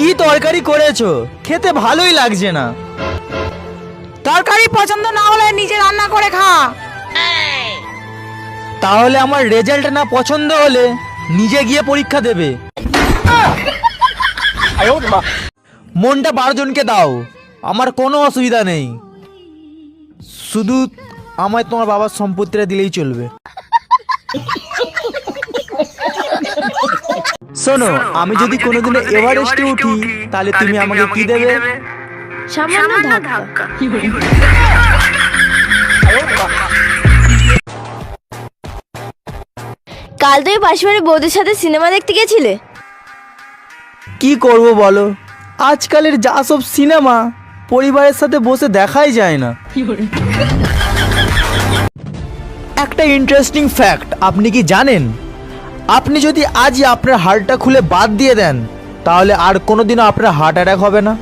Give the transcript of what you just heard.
কি তরকারি করেছ? খেতে ভালোই লাগছে না। তরকারি পছন্দ না হলে নিজে রান্না করে খা। তাহলে আমার রেজাল্ট না পছন্দ হলে নিজে গিয়ে পরীক্ষা দেবে। মনটা বারো জনকে দাও। আমার কোনো অসুবিধা নেই। শুধু আমায় তোমার বাবার সম্পত্তিটা দিলেই চলবে। শোনো আমি যদি কোনোদিনও এভারেস্টে উঠি তাহলে তুমি আমাকে কি দেবে? সামান্য ধাক্কা। কাল তুমি পাশে বাড়ির বৌদির সাথে সিনেমা দেখতে গেছিলে? কি করব বলো? আজকালের যা সব সিনেমা পরিবারের সাথে বসে দেখাই যায় না। একটা ইন্টারেস্টিং ফ্যাক্ট আপনি কি জানেন? আপনি যদি আজই আপনার হাড়টা খুলে বাদ দিয়ে দেন, তাহলে আর কোনোদিনও আপনার হার্ট অ্যাটাক হবে না।